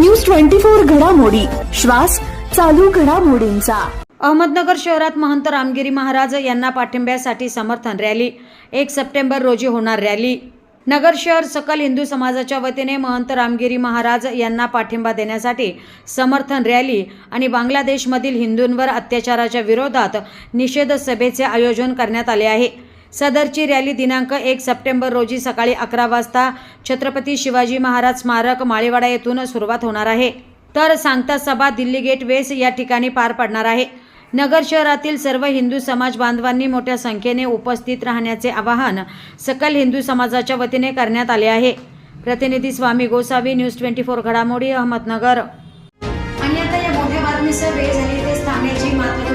News twenty four घडामोडी. श्वास चालू घडामोडींचा. अहमदनगर शहरात महंत रामगिरी महाराज यांना पाठिंब्यासाठी समर्थन रॅली. एक सप्टेंबर रोजी होणार रॅली. नगर शहर सकल हिंदू समाजाच्या वतीने महंत रामगिरी महाराज यांना पाठिंबा देण्यासाठी समर्थन रॅली आणि बांगलादेशमधील हिंदूंवर अत्याचाराच्या विरोधात निषेध सभेचे आयोजन करण्यात आले आहे. सदरची रॅली दिनांक एक सप्टेंबर रोजी सकाळी अकरा वाजता छत्रपती शिवाजी महाराज स्मारक माळेवाडा येथून सुरुवात होणार आहे. तर सांगता सभा दिल्ली गेट वेस या ठिकाणी पार पडणार आहे. नगर शहरातील सर्व हिंदू समाज बांधवांनी मोठ्या संख्येने उपस्थित राहण्याचे आवाहन सकल हिंदू समाजाच्या वतीने करण्यात आले आहे. प्रतिनिधी Swami Gosavi news twenty four घडामोडी अहमदनगर. आणि आता या मोठ्या बातमीसह वेळ झाली ते थांबण्याची मात्र